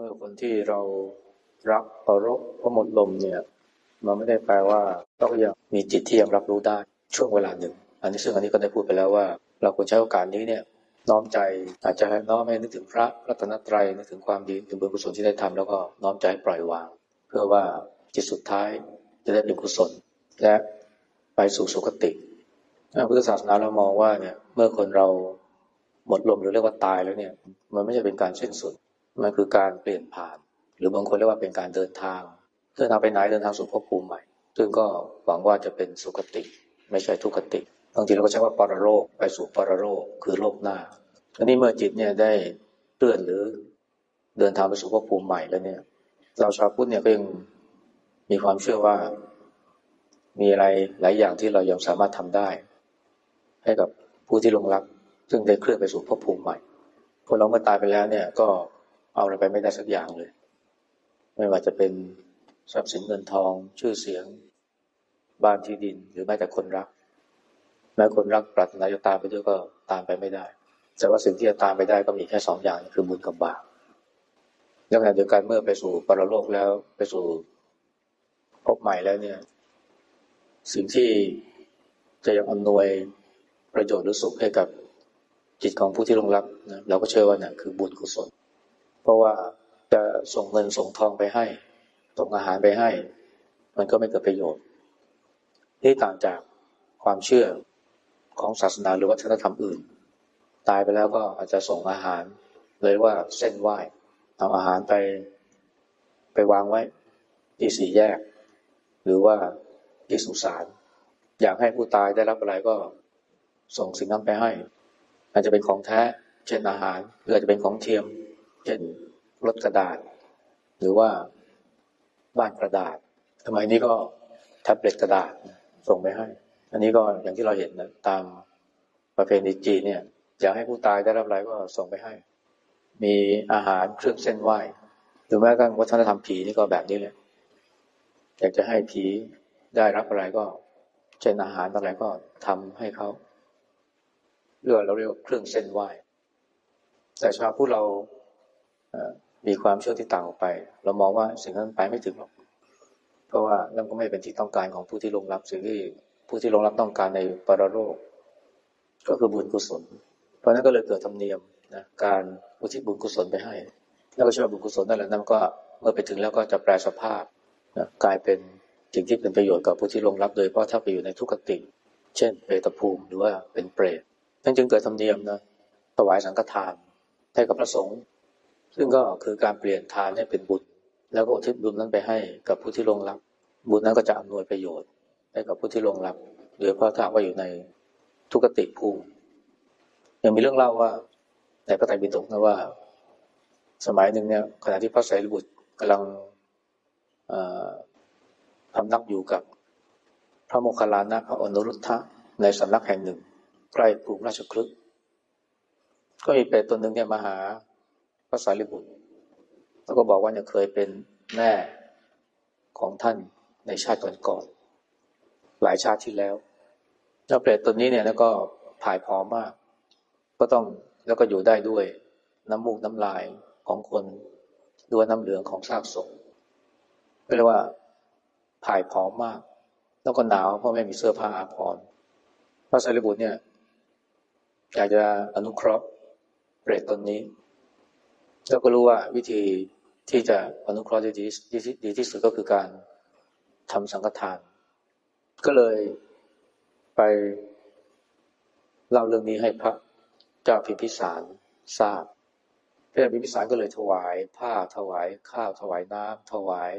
เมื่อคนที่เรารักเคารพพระหมดลมเนี่ยมันไม่ได้แปลว่าต้องยังมีจิตที่ยังรับรู้ได้ช่วงเวลาหนึ่ง อันนี้ซึ่งอันนี้ก็ได้พูดไปแล้วว่า เราควรใช้โอกาสนี้เนี่ยน้อมใจอาจจะน้อมให้นึกถึงพระรัตนตรัยนึกถึงความดีถึงบุญกุศลที่ได้ทำแล้วก็น้อมใจปล่อยวาง เพื่อว่าจิตสุดท้ายจะได้เป็นกุศล และไปสู่สุคติพุทธศาสนาเรามองว่าเนี่ยเมื่อคนเราหมดลมหรือเรียกว่าตายแล้วเนี่ยมันไม่ใช่เป็นการสิ้นสุด มันคือการเปลี่ยนผ่าน หรือบางคนเรียกว่าเป็นการเดินทางเดินทางไปไหนเดินทางสู่ภพภูมิใหม่ ซึ่งก็หวังว่าจะเป็นสุคติ ไม่ใช่ทุกขติบางทีเราก็ใช้ว่าปรโลกไปสู่ปรโลกคือโลกหน้าอันนี้เมื่อจิตเนี่ยได้เลื่อนหรือเดินทางไปสู่ภพภูมิใหม่แล้วเนี่ย เราชาวพุทธเนี่ยก็ยังมีความเชื่อว่ามีอะไรหลายอย่างที่เรายังสามารถทำได้ ให้กับผู้ที่ลงรับซึ่งได้เคลื่อนไปสู่ภพภูมิใหม่คนเราเมื่อตายไปแล้วเนี่ยก็ เอาอะไรไปไม่ได้สักอย่างเลย ไม่ว่าจะเป็นทรัพย์สินเงินทอง ชื่อเสียง บ้านที่ดิน หรือแม้แต่คนรัก แม้คนรักปรารถนาจะตามไปด้วยก็ตามไปไม่ได้ แต่ว่าสิ่งที่จะตามไปได้ก็มีแค่สองอย่างคือบุญกับบาปในขณะเดียวกันเมื่อไปสู่ปรโลกแล้วไปสู่พบใหม่แล้วเนี่ย สิ่งที่จะยังอำนวยประโยชน์หรือสุขให้กับจิตของผู้ที่ลงรับนะเราก็เชื่อว่าเนี่ยคือบุญกุศล เพราะว่าจะส่งเงินส่งทองไปให้ ส่งอาหารไปให้ มันก็ไม่เกิดประโยชน์ ที่ต่างจากความเชื่อของศาสนาหรือวัฒนธรรมอื่น ตายไปแล้วก็อาจจะส่งอาหาร เลยว่าเส้นไหว้เอาอาหารไปไปวางไว้ที่สี่แยก หรือว่าที่สุสานอยากให้ผู้ตายได้รับอะไรก็ส่งสิ่งนั้นไปให้ อาจจะเป็นของแท้ เช่นอาหารหรืออาจจะเป็นของเทียม เช่นรถกระดาษ หรือว่าบ้านกระดาษสมัยนี้ก็แท็บเล็ตกระดาษส่งไปให้ อันนี้ก็อย่างที่เราเห็นนะตามประเพณีจีนเนี่ยอยากให้ผู้ตายได้รับอะไรก็ส่งไปให้ มีอาหารเครื่องเส้นไหว้หรือแม้กระทั่งวัฒนธรรมผีนี่ก็แบบนี้เลยอยากจะให้ผีได้รับอะไรก็เช่นอาหารอะไรก็ทำให้เขาเรียกเราเรียกว่าเครื่องเส้นไหว้แต่ชาวพุทธเรา มีความเชื่อที่ต่างออกไป เรามองว่าสิ่งนั้นไปไม่ถึงหรอกเพราะว่านั่นก็ไม่เป็นที่ต้องการของผู้ที่ลงรับสิ่งที่ผู้ที่ลงรับต้องการในปรโลกก็คือบุญกุศล เพราะนั้นก็เลยเกิดธรรมเนียมนะการอุทิศบุญกุศลไปให้ แล้วก็เชื่อบุญกุศลนั่นแหละนั่นก็เมื่อไปถึงแล้วก็จะแปลสภาพนะกลายเป็นสิ่งที่เป็นประโยชน์กับผู้ที่ลงรับโดยเพราะถ้าไปอยู่ในทุกขติ เช่นเปรตภูมิหรือว่าเป็นเปรตนั่นจึงเกิดธรรมเนียมนะถวายสังฆทานให้กับพระสงฆ์ ซึ่งก็คือการเปลี่ยนทานให้เป็นบุญ แล้วก็อุทิศบุญนั้นไปให้กับผู้ที่ลงรับ บุญนั้นก็จะอำนวยประโยชน์ ให้กับผู้ที่ลงรับโดยเพราะถ้าว่าอยู่ในทุกติภูมิยังมีเรื่องเล่าว่าในพระไตรปิฎกนะว่า สมัยหนึ่งเนี่ยขณะที่พระสารีบุตรกำลังทำนักอยู่กับพระโมคคัลลานะพระอนุรุทธะในสำนักแห่งหนึ่ง ใกล้กรุงราชคลึกก็มีเปรตตัวหนึ่งเนี่ยมาหา พระสารีบุตร แล้วก็บอกว่าเนี่ยเคยเป็นแม่ของท่านในชาติก่อนๆหลายชาติที่แล้วแล้วเปรตตัวนี้เนี่ยแล้วก็ผ่ายผอมมาก ก็ต้องแล้วก็อยู่ได้ด้วยน้ำมูกน้ำลายของคนด้วยน้ำเหลืองของซากศพเรียกว่าผ่ายผอมมาก แล้วก็หนาวเพราะไม่มีเสื้อผ้าอาภรณ์พระสารีบุตรเนี่ยอยากจะอนุเคราะห์เปรตตนนี้ แล้วก็รู้ว่าวิธีที่จะอนุเคราะห์ที่ดีดีที่สุดก็คือการทำสังฆทาน ก็เลยไปเล่าเรื่องนี้ให้พระเจ้าพิมพิสารทราบพระเจ้าพิมพิสารก็เลยถวายผ้าถวายข้าวถวายน้ำถวาย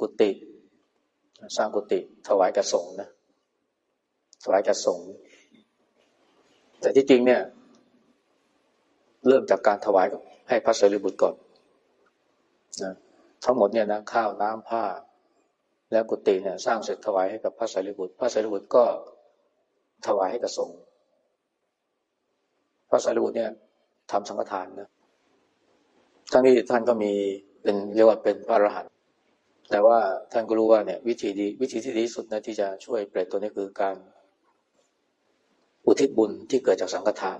กุฏิสร้างกุฏิถวายกระสงนะถวายกระสงแต่ที่จริงเนี่ย เริ่มจากการถวาย ให้พระสารีบุตรก่อนนะทั้งหมดเนี่ยนะข้าวน้ำผ้า แล้วกุฏิเนี่ยสร้างเสร็จถวายให้กับพระสารีบุตร พระสารีบุตรก็ถวายให้กับสงฆ์พระสารีบุตรเนี่ยทำสังฆทานนะทั้งนี้ท่านก็มีเป็นเรียกว่าเป็นพระอรหันต์แต่ว่าท่านก็รู้ว่าเนี่ยวิธีดีวิธีที่ดีที่สุดนะที่จะช่วยเปรตตัวนี้คือการอุทิศบุญที่เกิดจากสังฆทาน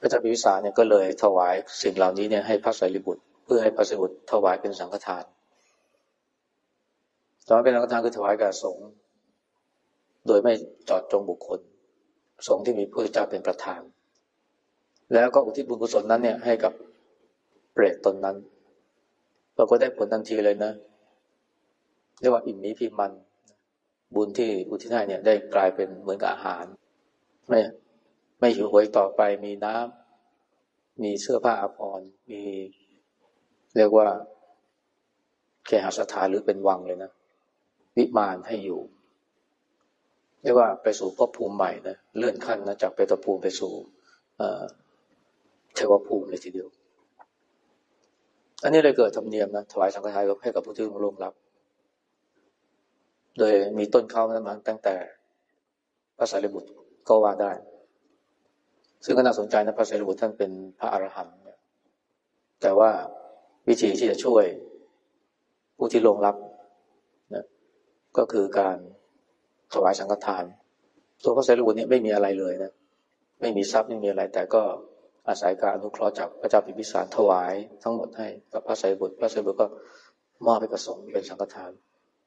พระเจ้าพิมพิสารเนี่ยก็เลยถวายสิ่งเหล่านี้เนี่ยให้พระสารีบุตร เพื่อให้พระสารีบุตรถวายเป็นสังฆทานถวายเป็นสังฆทานคือถวายแก่สงฆ์โดยไม่จอดจงบุคคล สงฆ์ที่มีพระเจ้าเป็นประธาน แล้วก็อุทิศบุญกุศลนั้นเนี่ยให้กับเปรตตนนั้นเราก็ได้ผลทันทีเลยนะเรียกว่าอิ่มมีพิมัน บุญที่อุทิศให้เนี่ยได้กลายเป็นเหมือนกับอาหาร ไม่ ไม่หิวโหยต่อไปมีน้ำมีเสื้อผ้าอาภรณ์มี เรียกว่าแค่หาสถานหรือเป็นวังเลยนะ วิมานให้อยู่ เรียกว่าไปสู่ภพภูมิใหม่นะเลื่อนขั้นนะจากเปตภูมิไปสู่เทวภูมิเลยทีเดียว อันนี้เลยเกิดธรรมเนียมนะถวายสังฆทานให้กับผู้ที่ร่วงรับ โดยมีต้นข้าวนั้นมาตั้งแต่พระสารีบุตรก็ว่าได้ ซึ่งก็น่าสนใจนะพระเสรีบุตรท่านเป็นพระอรหันต์แต่ว่าวิธีที่จะช่วยผู้ที่ลงรับนะก็คือการถวายสังฆทาน ตัวพระเสรีบุตรเนี่ยไม่มีอะไรเลยนะไม่มีทรัพย์ไม่มีอะไร แต่ก็อาศัยการอนุเคราะห์จากพระเจ้าพิพิสารถวายทั้งหมดให้กับพระเสรีบุตรพระเสรีบุตรก็มอบให้กับสงฆ์เป็นสังฆทาน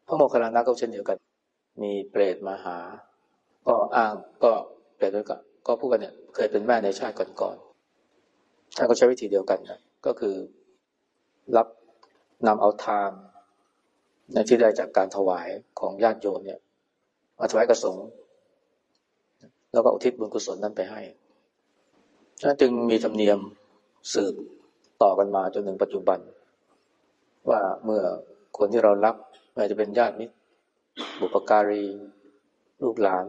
พระโมคคัลลานะก็เช่นเดียวกัน มีเปรตมาหา ก็อ้างก็เปรตด้วยกัน ก็พูดกันเนี่ยเคยเป็นแม่ในชาติก่อนๆท่านก็ใช้วิธีเดียวกันนะก็คือรับนำเอาทานในที่ได้จากการถวายของญาติโยมเนี่ยมาถวายกระสงแล้วก็อุทิศบุญกุศลนั้นไปให้นั่นจึงมีธรรมเนียมสืบต่อกันมาจนถึงปัจจุบัน ว่าเมื่อคนที่เรารักไม่ว่าจะเป็นญาติมิตรบุปการี ลูกหลาน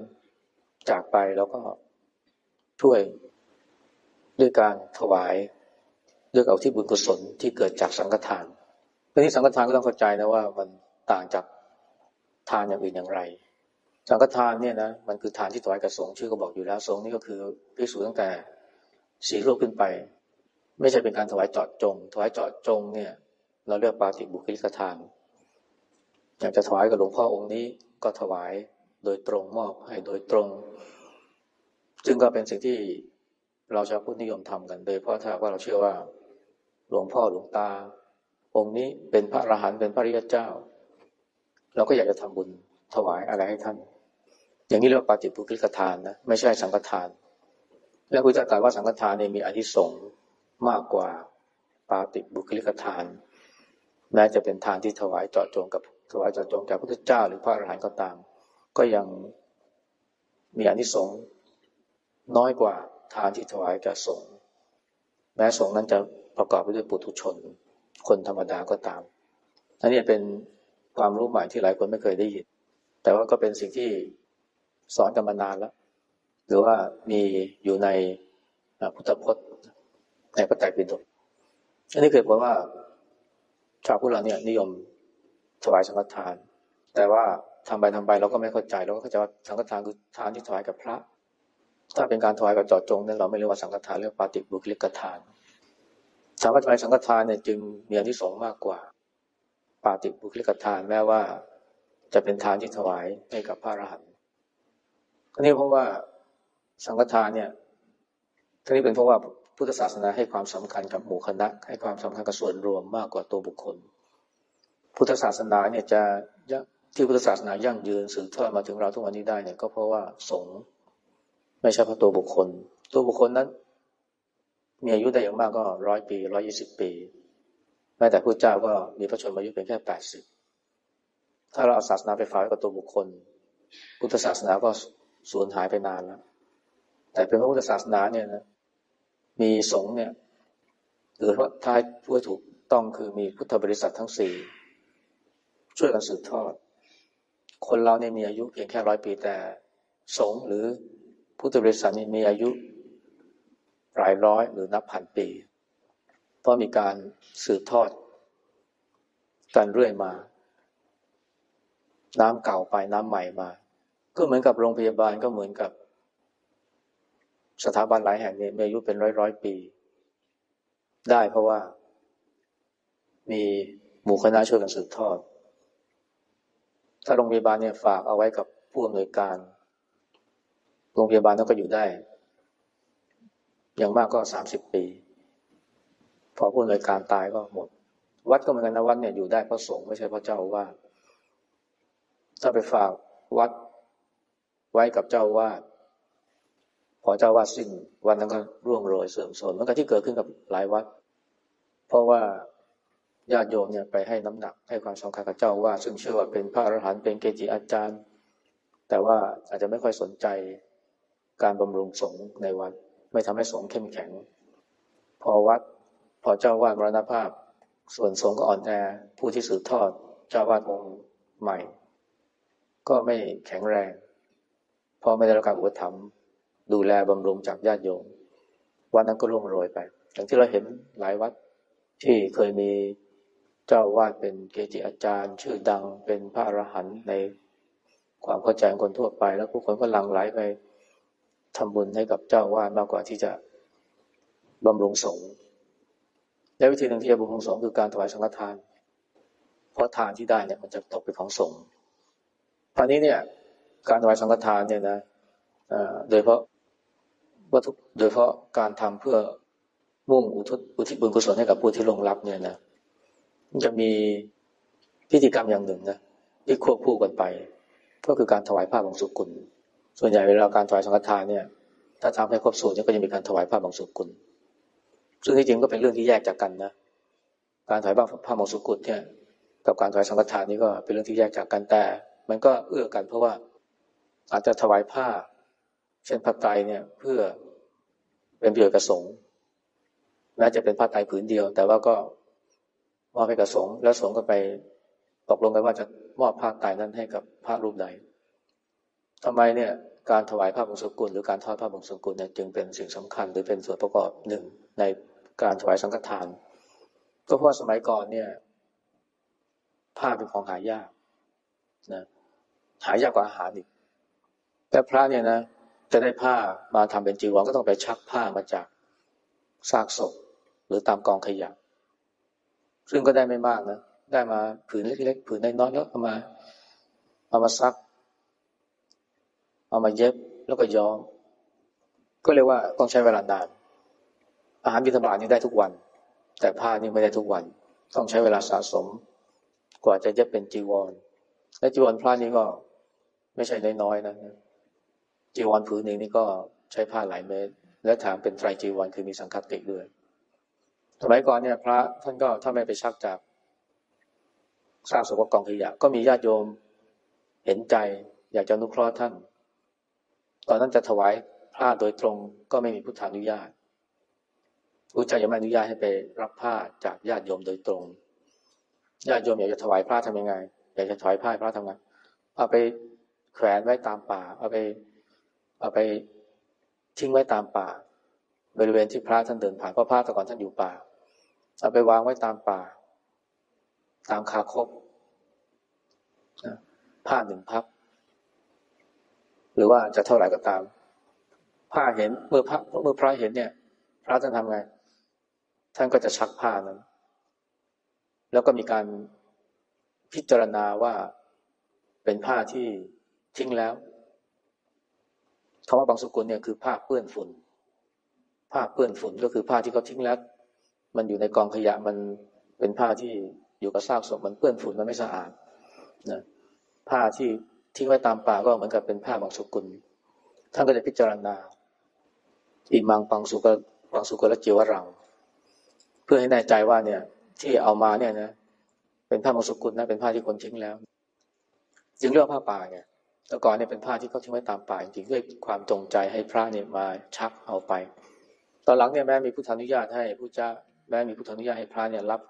จากไปแล้วก็ ช่วย ด้วยการถวายด้วยเอาที่บุญกุศลที่เกิดจากสังฆทานเรื่องนี้สังฆทานก็ต้องเข้าใจนะว่ามันต่างจากทานอย่างอื่นอย่างไร สังฆทานเนี่ยนะมันคือทานที่ถวายกับสงฆ์ชื่อก็บอกอยู่แล้วสงฆ์นี่ก็คือพิสูจน์ตั้งแต่สีรูปขึ้นไป ไม่ใช่เป็นการถวายจอดจง ถวายจอดจงเนี่ย เราเรียกปาติบุคลิกทานอยากจะถวายกับหลวงพ่อองค์นี้ก็ถวายโดยตรงมอบให้โดยตรง ซึ่งก็เป็นสิ่งที่เราชาวพุทธนิยมทำกัน โดยเพราะถ้าว่าเราเชื่อว่า หลวงพ่อหลวงตา องค์นี้เป็นพระอรหันต์เป็นพระริยเจ้า เราก็อยากจะทำบุญถวายอะไรให้ท่าน อย่างนี้เรียกว่าปาฏิปุคลิกทานนะไม่ใช่สังฆทาน และพุทธเจ้าตรัสว่าสังฆทานเนี่ยมีอนิสงส์มากกว่าปาฏิบุคลิกทาน แม้จะเป็นทานที่ถวายเจาะจงกับถวายเจาะจงแก่พระพุทธเจ้าหรือพระอรหันต์ก็ตาม ก็ยังมีอนิสงส์ น้อยกว่าทานที่ถวายแก่สงฆ์แม้สงฆ์นั้นจะประกอบไปด้วยปุถุชน คนธรรมดาก็ตามอันนี้เป็นความรู้ใหม่ที่หลายคนไม่เคยได้ยิน แต่ว่าก็เป็นสิ่งที่สอนกันมานานแล้ว หรือว่ามีอยู่ในพุทธพจน์ในพระไตรปิฎกอันนี้คือเพราะว่า ชาวพุทธเราเนี่ยนิยมถวายสังฆทาน แต่ว่าทำไปทำไปเราก็ไม่เข้าใจเราก็เข้าใจว่าสังฆทานคือทานที่ถวายกับพระ ถ้าเป็นการถวายกับจอดจงนั้นเราไม่เรียกว่าสังฆทานเรียกปาติบุคลิกทานสามารถถวายสังฆทานเนี่ยจึงมีอนที่สองมากกว่า ปาติบุคลิกทานแม้ว่า จะเป็นทานที่ถวายให้กับพระอรหันต์ก็นี่เพราะว่าสังฆทานเนี่ยทั้งนี้เป็นเพราะว่าพุทธศาสนาให้ความสำคัญกับหมู่คณะ ให้ความสำคัญกับส่วนรวมมากกว่าตัวบุคคล พุทธศาสนาเนี่ยจะที่พุทธศาสนายั่งยืนสืบทอดมาถึงเราทุกวันนี้ได้เนี่ยก็เพราะว่าสงฆ์ ไม่ใช่เพราะตัวบุคคล ตัวบุคคลนั้น มีอายุได้อย่างมากก็ร้อยปีร้อยี่สิบปี แม้แต่พระเจ้าก็มีพระชนมายุเป็นแค่แปดสิบถ้าเราเอาศาสนาไปฝากกับตัวบุคคล พุทธศาสนาก็สูญหายไปนานแล้ว แต่เป็นพระพุทธศาสนาเนี่ยนะมีสงฆ์เนี่ยหรือว่าท้ายผู้ถูกต้องคือมีพุทธบริษัททั้งสี่ช่วยกันสืบทอด คนเราเนี่ยมีอายุเพียงแค่ร้อยปีแต่สงฆ์หรือ พุทธบริษัทนี้มีอายุหลายร้อยหรือนับพันปี เพราะมีการสืบทอดกันเรื่อยมา น้ำเก่าไปน้ำใหม่มา ก็เหมือนกับโรงพยาบาลก็เหมือนกับ สถาบันหลายแห่งเนี่ยมีอายุเป็นร้อยร้อยปี ได้เพราะว่า มีหมู่คณะช่วยกันสืบทอด ถ้าโรงพยาบาลเนี่ยฝากเอาไว้กับผู้อำนวยการ โรงพยาบาลนั้นก็อยู่ได้ อย่างมากก็สามสิบปี พอผู้อำนวยการตายก็หมด วัดก็เหมือนกันนะวัดเนี่ยอยู่ได้เพราะสงฆ์ไม่ใช่เพราะเจ้าว่า ถ้าไปฝากวัดไว้กับเจ้าอาวาพอเจ้าอาวาสิ้นวันนั้นก็ร่วงโรยเสื่อมโทรมมันก็ที่เกิดขึ้นกับหลายวัด เพราะว่าญาติโยมเนี่ยไปให้น้ำหนักให้ความสำคัญกับเจ้าว่า ซึ่งเชื่อว่าเป็นพระอรหันต์เป็นเกจิอาจารย์ แต่ว่าอาจจะไม่ค่อยสนใจ การบำรุงสงฆ์ในวัด ไม่ทำให้สงฆ์เข้มแข็ง พอวัดพอเจ้าวาดมรณภาพ ส่วนสงฆ์ก็อ่อนแอผู้ที่สืบทอดเจ้าวาดองค์ใหม่ ก็ไม่แข็งแรงพราะไม่ได้รับการอุปถัมภ์ดูแลบำรุงจากญาติโยมวันนั้นก็ร่วงโรยไป อย่างที่เราเห็นหลายวัดที่เคยมีเจ้าวาดเป็นเกจิอาจารย์ ชื่อดังเป็นพระอรหันต์ในความเข้าใจของคนทั่วไป แล้วผู้คนก็หลั่งไหลไป ทำบุญให้กับเจ้าวาดมากกว่าที่จะบำรุงสงฆ์และวิธีหนึ่งที่จะบำรุงสงฆ์คือการถวายสังฆทาน เพราะทานที่ได้เนี่ยมันจะตกเป็นของสงฆ์ตอนนี้เนี่ยการถวายสังฆทานเนี่ยนะโดยเพราะวัตถุโดยเพราะการทำเพื่อมุ่งอุทิศอุทิศบุญกุศลให้กับผู้ที่ลงรับเนี่ยนะจะมีพิธีกรรมอย่างหนึ่งนะที่ควบคู่กันไป ก็คือการถวายผ้าบางสุกุล ส่วนใหญ่เวลาการถวายสังฆทานเนี่ย ถ้าทำให้ครบสูตรเนี่ยก็จะมีการถวายผ้าบางสุกุล ซึ่งที่จริงก็เป็นเรื่องที่แยกจากกันนะ การถวายผ้าบางสุกุลเนี่ยกับการถวายสังฆทานนี่ก็เป็นเรื่องที่แยกจากกันแต่ มันก็เอื้อกันเพราะว่าอาจจะถวายผ้า เช่นผ้าไตรเนี่ยเพื่อเป็นประโยชน์กับสงฆ์แม้จะเป็นผ้าไตรผืนเดียว แต่ว่าก็มอบให้กับสงฆ์แล้วสงฆ์ก็ไปตกลงกันว่าจะมอบผ้าไตรนั้นให้กับพระรูปใดทำไมเนี่ย การถวายผ้าบงสกุลหรือการทอดผ้าบงสกุลเนี่ยจึงเป็นสิ่งสำคัญหรือเป็นส่วนประกอบหนึ่งในการถวายสังฆทาน ก็เพราะสมัยก่อนเนี่ยผ้าเป็นของหายากนะหายากกว่าอาหารอีกแต่พระเนี่ยนะจะได้ผ้ามาทำเป็นจีวรก็ต้องไปชักผ้ามาจากซากศพหรือตามกองขยะ ซึ่งก็ได้ไม่มากนะได้มาผืนเล็กๆผืนน้อยๆแล้วเอามาเอามาซัก เอามาเย็บแล้วก็ย้อม ก็เรียกว่าต้องใช้เวลานาน อาหารบิณฑบาตนี่ได้ทุกวัน แต่ผ้านี่ไม่ได้ทุกวัน ต้องใช้เวลาสะสม กว่าจะเย็บเป็นจีวร และจีวรพระนี่ก็ไม่ใช่น้อยๆนะจีวรผืนหนึ่งนี่ก็ใช้ผ้าหลายเมตร และถามเป็นไตรจีวรคือมีสังฆติด้วยสมัยก่อนเนี่ยพระท่านก็ถ้าไม่ไปชักจากสร้างสมกองขยะก็มีญาติโยมเห็นใจอยากจะนุเคราะห์ท่าน ตอนนั้นจะถวายผ้าโดยตรงก็ไม่มีพุทธานุญาตผู้ใจยังไม่อนุญาตให้ไปรับผ้าจากญาติโยมโดยตรง ญาติโยมอยากจะถวายผ้าทำยังไง อยากจะถวายผ้าพระทำไงเอาไปแขวนไว้ตามป่า เอาไป เอาไปทิ้งไว้ตามป่า บริเวณที่พระท่านเดินผ่านเพราะพระแต่ก่อนท่านอยู่ป่า เอาไปวางไว้ตามป่า ตามคาคบผ้าหนึ่งพับ รือว่าจะเท่าไหร่ก็ตามผ้าเห็นเมื่อพระเมื่อพระเห็นเนี่ย พระท่านทำไง ท่านก็จะชักผ้านั้น แล้วก็มีการพิจารณาว่าเป็นผ้าที่ทิ้งแล้วคำว่าบางสกุลเนี่ยคือผ้าเปื้อนฝุ่น ผ้าเปื้อนฝุ่นก็คือผ้าที่เขาทิ้งแล้ว มันอยู่ในกองขยะมันเป็นผ้าที่อยู่กับซากศพมันเปื้อนฝุ่นมันไม่สะอาดนะผ้าที่ ทิ้งไว้ตามป่าก็เหมือนกับเป็นผ้าบางสกุล ท่านก็จะพิจารณาอิมังปังสุกปังสุกละจิวรัง เพื่อให้แน่ใจว่าเนี่ย ที่เอามาเนี่ยนะเป็นผ้าบางสกุลนะเป็นผ้าที่คนทิ้งแล้ว จึงเลือกผ้าป่าเนี่ยแต่ก่อนเนี่ยเป็นผ้าที่เขาทิ้งไว้ตามป่าจริงด้วยความจงใจให้พระเนี่ยมาชักเอาไป ตอนหลังเนี่ยแม้มีพุทธานุญาตให้ผู้เจ้าแม้มีพุทธานุญาตให้พระเนี่ยรับ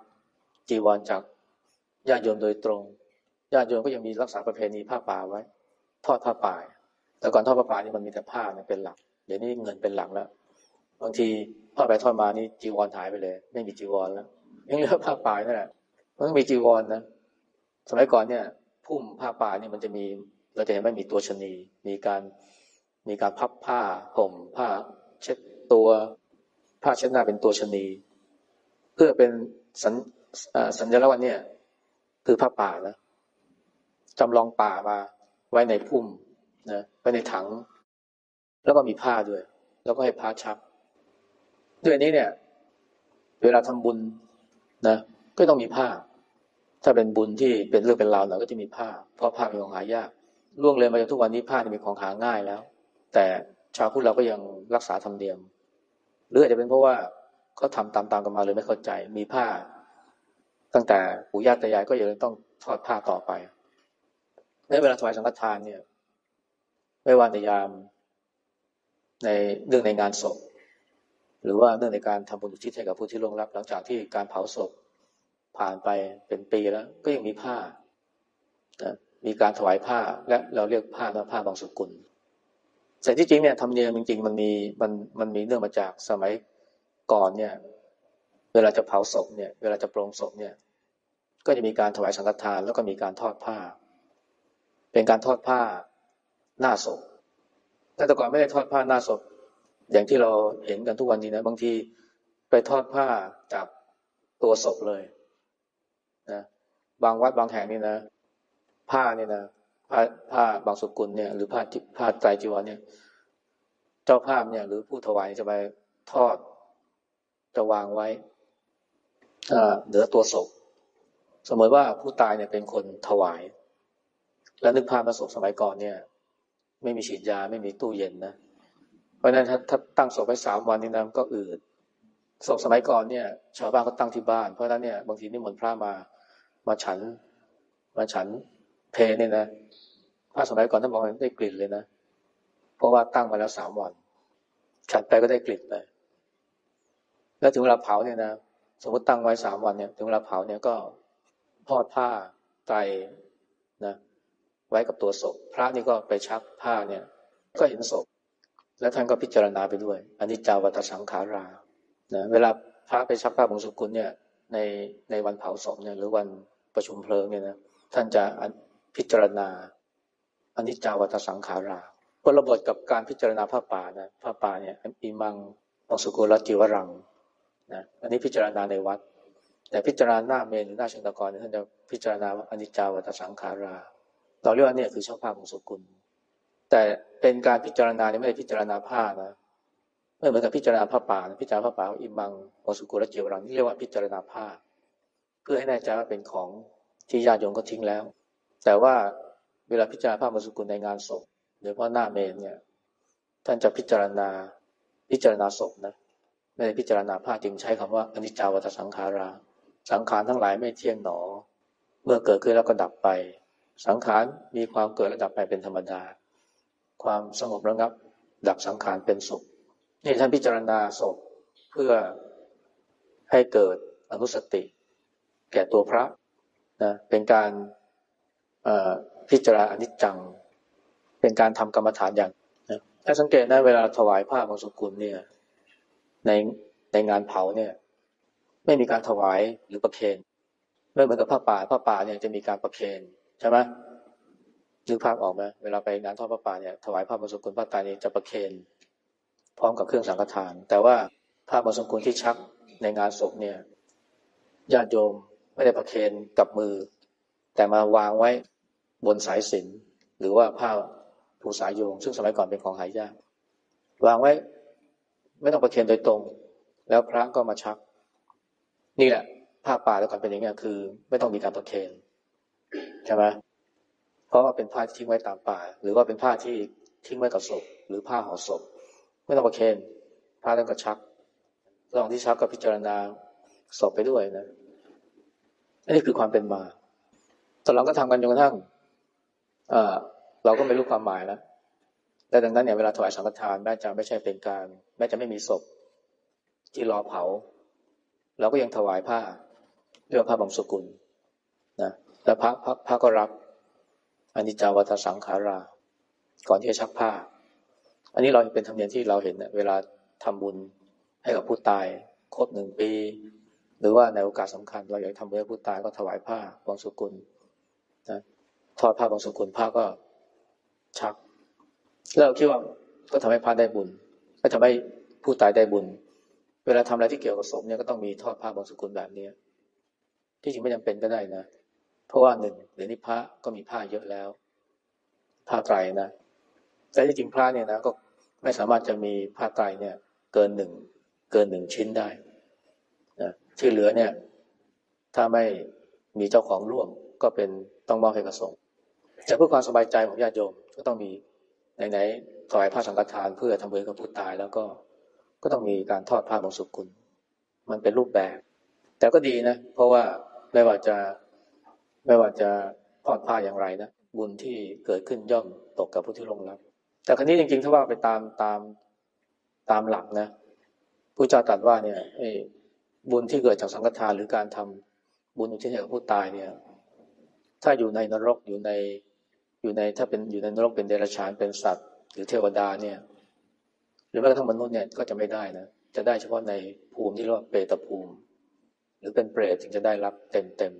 จีวรจากญาติโยมโดยตรง ญาติโยมก็ยังมีรักษาประเพณีผ้าป่าไว้ ทอดผ้าป่า แต่ก่อนทอดผ้าป่านี่มันมีแต่ผ้าเนี่ยเป็นหลัก เดี๋ยวนี้เงินเป็นหลักแล้ว บางทีทอดไปทอดมานี่จีวรหายไปเลย ไม่มีจีวรแล้วยังเหลือผ้าป่านั่นแหละมันต้องมีจีวรนะ สมัยก่อนเนี่ยพุ่มผ้าป่านี่มันจะมีเราจะเห็นว่ามีตัวชนี มีการมีการพับผ้าห่มผ้า เช็ดตัวผ้าเช็ดหน้าเป็นตัวชนี เพื่อเป็นสัญสัญลักษณ์เนี่ยคือผ้าป่านะ จำลองป่ามา ไว้ในพุ่มนะไว้ในถัง แล้วก็มีผ้าด้วย แล้วก็ให้พระชัก ด้วยนี้เนี่ย เวลาทำบุญนะก็ต้องมีผ้า ถ้าเป็นบุญที่เป็นเรื่องเป็นราวหน่อยก็จะมีผ้า เพราะผ้าเป็นของหายากล่วงเลยมาจนทุกวันนี้ผ้าเป็นของหาง่ายแล้ว แต่ชาวพุทธเราก็ยังรักษาธรรมเนียมหรืออาจจะเป็นเพราะว่าเขาทำตามๆกันมาเลยไม่เข้าใจ มีผ้า ตั้งแต่ปู่ย่าตายายก็ยังต้องทอดผ้าต่อไป ในเวลาถวายสังฆทานเนี่ย ไม่ว่าในยาม ในเรื่องในงานศพ หรือว่าเรื่องในการทำบุญอุทิศให้กับผู้ที่ล่วงลับ หลังจากที่การเผาศพผ่านไปเป็นปีแล้ว ก็ยังมีผ้านะมีการถวายผ้าและเราเรียกผ้าว่าผ้าบางสกุลแต่ที่จริงเนี่ยธรรมเนียมจริงๆมันมีมันมันมีเนื่องมาจากสมัยก่อนเนี่ย เวลาจะเผาศพเนี่ย เวลาจะโปรงศพเนี่ย ก็จะมีการถวายสังฆทานแล้วก็มีการทอดผ้า เป็นการทอดผ้าหน้าศพแต่แต่ก่อนไม่ได้ทอดผ้าหน้าศพ อย่างที่เราเห็นกันทุกวันนี้นะ บางทีไปทอดผ้าจากตัวศพเลยนะบางวัดบางแห่งนี่นะ ผ้าเนี่ยนะผ้าผ้าบางสกุลเนี่ย หรือผ้าผ้าไตรจีวรเนี่ย เจ้าภาพเนี่ย หรือผู้ถวายจะไปทอดจะวางไว้เหนือตัวศพ สมมติว่าผู้ตายเนี่ยเป็นคนถวาย แล้วนึกภาพมาศพสมัยก่อนเนี่ย ไม่มีฉีดยาไม่มีตู้เย็นนะ เพราะนั้นถ้าถ้าตั้งศพไว้สามวันนี่นะก็อืดศพสมัยก่อนเนี่ย ชาวบ้านก็ตั้งที่บ้าน เพราะฉะนั้นเนี่ยบางทีนิมนต์พระมามาฉัน มาฉันเพเนี่ยนะพระสมัยก่อนท่านบอกว่าได้กลิ่นเลยนะเพราะว่าตั้งมาแล้วสามวัน ฉันไปก็ได้กลิ่นไปแล้วถึงเวลาเผาเนี่ยนะสมมติตั้งไว้สามวันเนี่ย ถึงเวลาเผาเนี่ยก็ทอดผ้าไตนะ ไว้กับตัวศพ พระนี่ก็ไปชักผ้าเนี่ยก็เห็นศพ แล้วท่านก็พิจารณาไปด้วยอันนี้จาวัตสังขารานะเวลาพระไปชักผ้าบงสุกุลเนี่ยในในวันเผาศพเนี่ยหรือวันประชุมเพลิงเนี่ยนะท่านจะพิจารณาอันนี้จาวัตสังขาราคนละบทกับการพิจารณาผ้าป่านะผ้าป่าเนี่ยอิมังบงสุกุลจิวรังนะอันนี้พิจารณาในวัด แต่พิจารณาหน้าเมนหรือหน้าชันตกรท่านจะพิจารณาว่าอนิจจาวัตสังขารา เราเรียกว่าเนี่ยคือช่องภาพของสุกุล แต่เป็นการพิจารณาเนี่ยไม่ได้พิจารณาผ้านะไม่เหมือนกับพิจารณาผ้าป่าพิจารณาผ้าป่าอิมังบงสุกุลเจิวรังนี่เรียกว่าพิจารณาผ้า เพื่อให้แน่ใจว่าเป็นของที่ญาติโยมก็ทิ้งแล้ว แต่ว่าเวลาพิจารณาผ้าบงสุกุลในงานศพโดยเฉพาะหน้าเมนเนี่ยท่านจะพิจารณาพิจารณาศพนะไม่ได้พิจารณาผ้าจึงใช้คำว่าอนิจจาวัตสังขารา สังขารทั้งหลายไม่เที่ยงหนอ เมื่อเกิดขึ้นแล้วก็ดับไป สังขารมีความเกิดและดับไปเป็นธรรมดา ความสงบระงับ ดับสังขารเป็นสุข นี่ท่านพิจารณาศพเพื่อให้เกิดอนุสติ แก่ตัวพระนะเป็นการพิจารณาอนิจจัง เป็นการทำกรรมฐานอย่างนะถ้าสังเกตนะเวลาถวายผ้าบางสกุลเนี่ยในในงานเผาเนี่ย ไม่มีการถวายหรือประเคนไม่เหมือนกับผ้าป่าผ้าป่าเนี่ยจะมีการประเคน ใช่ไหมนึกภาพออกไหมเวลาไปงานทอดผ้าป่าเนี่ยถวายผ้าบางสกุลผ้าตายนี่จะประเคนพร้อมกับเครื่องสังฆทาน แต่ว่าผ้าบางสกุลที่ชักในงานศพเนี่ยญาติโยมไม่ได้ประเคนกับมือ แต่มาวางไว้บนสายสิญหรือว่าผ้าผูสายโยง ซึ่งสมัยก่อนเป็นของหายากวางไว้ไม่ต้องประเคนโดยตรง แล้วพระก็มาชัก นี่แหละผ้าป่าแล้วก่อนเป็นอย่างนี้คือ ไม่ต้องมีการประเคน ใช่ไหมเพราะว่าเป็นผ้าที่ทิ้งไว้ตามป่า หรือว่าเป็นผ้าที่ทิ้งไว้กับศพ หรือผ้าห่อศพไม่ต้องประเคนผ้าแล้วก็ชักระหว่างที่ชักก็พิจารณาศพไปด้วยนะนนี้คือความเป็นมาตอนหลังก็ทำกันจนกระทั่งเราก็ไม่รู้ความหมายแล้วและดังนั้นเนี่ยเวลาถวายสังฆทานแม้จะไม่ใช่เป็นการแม้จะไม่มีศพ ที่รอเผา เราก็ยังถวายผ้าเรื่องผ้าบางสกุลนะ แล้วพระพระพระก็รับอันนี้จาวัตสังขารา ก่อนที่จะชักผ้า อันนี้เราเป็นธรรมเนียมที่เราเห็นเนะเวลาทำบุญให้กับผู้ตายครบหนึ่งปี หรือว่าในโอกาสสำคัญ เราอยากทำบุญให้ผู้ตายก็ถวายผ้าบางสุกุลนะทอดผ้าบางสุกุลผ้าก็ชัก แล้วเราคิดว่าก็ทำให้พระได้บุญ ก็ทำให้ผู้ตายได้บุญ เวลาทำอะไรที่เกี่ยวกับศพเนี่ยก็ต้องมีทอดผ้าบางสุกุลแบบนี้ที่จริงไม่จำเป็นก็ได้นะ เพราะว่าหนึ่งเดี๋ยวนี้พระก็มีผ้าเยอะแล้วผ้าไตรนะแต่ที่จริงพระเนี่ยนะก็ไม่สามารถจะมีผ้าไตรเนี่ย เกินหนึ่งเกินหนึ่งชิ้นได้นะที่เหลือเนี่ย ถ้าไม่มีเจ้าของร่วมก็เป็นต้องมอบให้กระสงฆ์แต่เพื่อความสบายใจของญาติโยมก็ต้องมีไหนๆถวายผ้าสังฆทานเพื่อทำบุญกับผู้ตายแล้วก็ก็ต้องมีการทอดผ้าบางสุกุล มันเป็นรูปแบบ แต่ก็ดีนะ เพราะว่าไม่ว่าจะ ไม่ว่าจะทอดผ้าอย่างไรนะบุญที่เกิดขึ้นย่อมตกกับผู้ที่ลงรับ แต่ครั้นี้จริงๆถ้าว่าไปตามตามตามหลักนะผู้เจ้าตรัสว่าเนี่ยบุญที่เกิดจากสังฆทานหรือการทำบุญอุทิศให้กับผู้ตายเนี่ย ถ้าอยู่ในนรกอยู่ในอยู่ในถ้าเป็นอยู่ในนรกเป็นเดรัจฉานเป็นสัตว์ หรือเทวดาเนี่ย หรือแม้กระทั่งมนุษย์เนี่ยก็จะไม่ได้นะจะได้เฉพาะในภูมิที่เรียกว่าเปตภูมิ หรือเป็นเปรตถึงจะได้รับเต็มเต็ม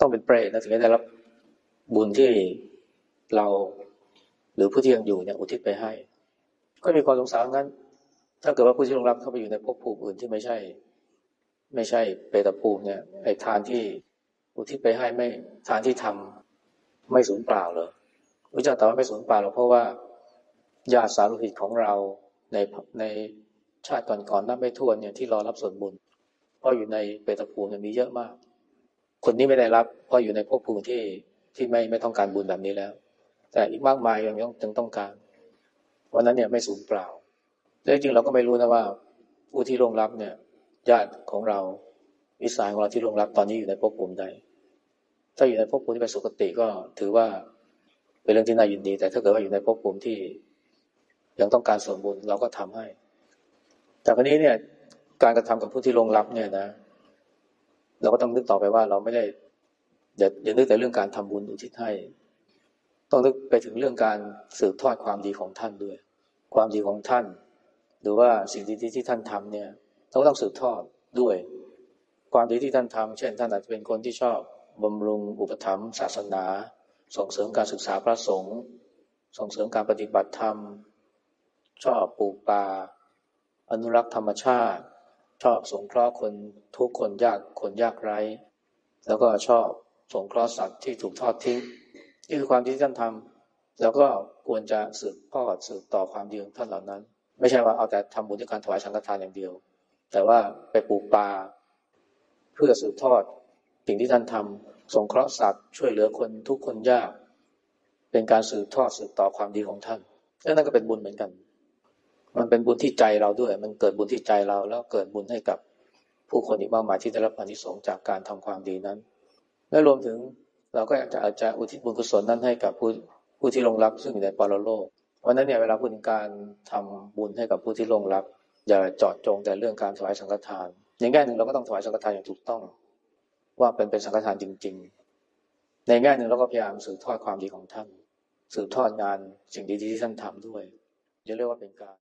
ต้องเป็นเปรตนะถึงจะได้รับบุญที่เราหรือผู้ที่ยังอยู่เนี่ยอุทิศไปให้ ก็มีความสงสารงั้น ถ้าเกิดว่าผู้ที่ลงรับเข้าไปอยู่ในภพภูมิอื่นที่ไม่ใช่ ไม่ใช่เปตภูมิเนี่ยไอ้ทานที่อุทิศไปให้ไม่ทานที่ทำไม่สูญเปล่าเลยพระเจ้าตรัสว่าไม่สูญเปล่าหรอกเพราะว่าญาติสารุหิตของเราในในชาติก่อนๆนับไม่ถ้วนเนี่ยที่รอรับส่วนบุญ เพราะอยู่ในเปตภูมิเนี่ยมีเยอะมาก คนนี้ไม่ได้รับเพราะอยู่ในภพภูมิที่ที่ไม่ไม่ต้องการบุญแบบนี้แล้ว แต่อีกมากมายยังยังยังต้องการวันนั้นเนี่ยไม่สูญเปล่าแต่จริงเราก็ไม่รู้นะว่า ผู้ที่ลงรับเนี่ยญาติของเราวิสัยของเราที่ลงรับตอนนี้อยู่ในภพภูมิใด ถ้าอยู่ในภพภูมิที่เป็นสุคติก็ถือว่าเป็นเรื่องที่น่ายินดี แต่ถ้าเกิดว่าอยู่ในภพภูมิที่ยังต้องการส่วนบุญเราก็ทำให้ แต่ครนี้เนี่ยการกระทำกับผู้ที่ลงรับเนี่ยนะ เราก็ต้องนึกต่อไปว่าเราไม่ได้อย่าอย่านึกแต่เรื่องการทำบุญอุทิศให้ ต้องนึกไปถึงเรื่องการสืบทอดความดีของท่านด้วย ความดีของท่าน หรือว่าสิ่งดีๆที่ท่านทำเนี่ยเราก็ต้องสืบทอดด้วย ความดีที่ท่านทำเช่น ท่านอาจจะเป็นคนที่ชอบบำรุงอุปถัมภ์ศาสนา ส่งเสริมการศึกษาพระสงฆ์ส่งเสริมการปฏิบัติธรรม ชอบปลูกป่าอนุรักษ์ธรรมชาติ ชอบสงเคราะห์คนทุกคนยากคนยากไร้ แล้วก็ชอบสงเคราะห์สัตว์ที่ถูกทอดทิ้งนี่คือความที่ท่านทำแล้วก็ควรจะสืบทอดสืบต่อความดีของท่านเหล่านั้น ไม่ใช่ว่าเอาแต่ทำบุญด้วยการถวายสังฆทานอย่างเดียว แต่ว่าไปปลูกป่าเพื่อสืบทอดสิ่งที่ท่านทำสงเคราะห์สัตว์ช่วยเหลือคนทุกคนยาก เป็นการสืบทอดสืบต่อความดีของท่านนั่นก็เป็นบุญเหมือนกัน มันเป็นบุญที่ใจเราด้วย มันเกิดบุญที่ใจเรา แล้วเกิดบุญให้กับผู้คนอีกมากมายที่ได้รับอานิสงส์จากการทำความดีนั้น และรวมถึงเราก็อาจจะอาจจะอุทิศบุญกุศลนั้นให้กับผู้ผู้ที่ลงรับซึ่งอยู่ในปรโลกวันนั้นเนี่ยเวลาพูดถึงการทำบุญให้กับผู้ที่ลงรับ อย่าเจาะจงแต่เรื่องการถวายสังฆทาน อย่างแง่หนึ่งเราก็ต้องถวายสังฆทานอย่างถูกต้อง ว่าเป็นเป็นสังฆทานจริง ๆ ในแง่หนึ่งเราก็พยายามสืบทอดความดีของท่าน สืบทอดงานสิ่งดีๆที่ท่านทำด้วยจะเรียกว่าเป็นการ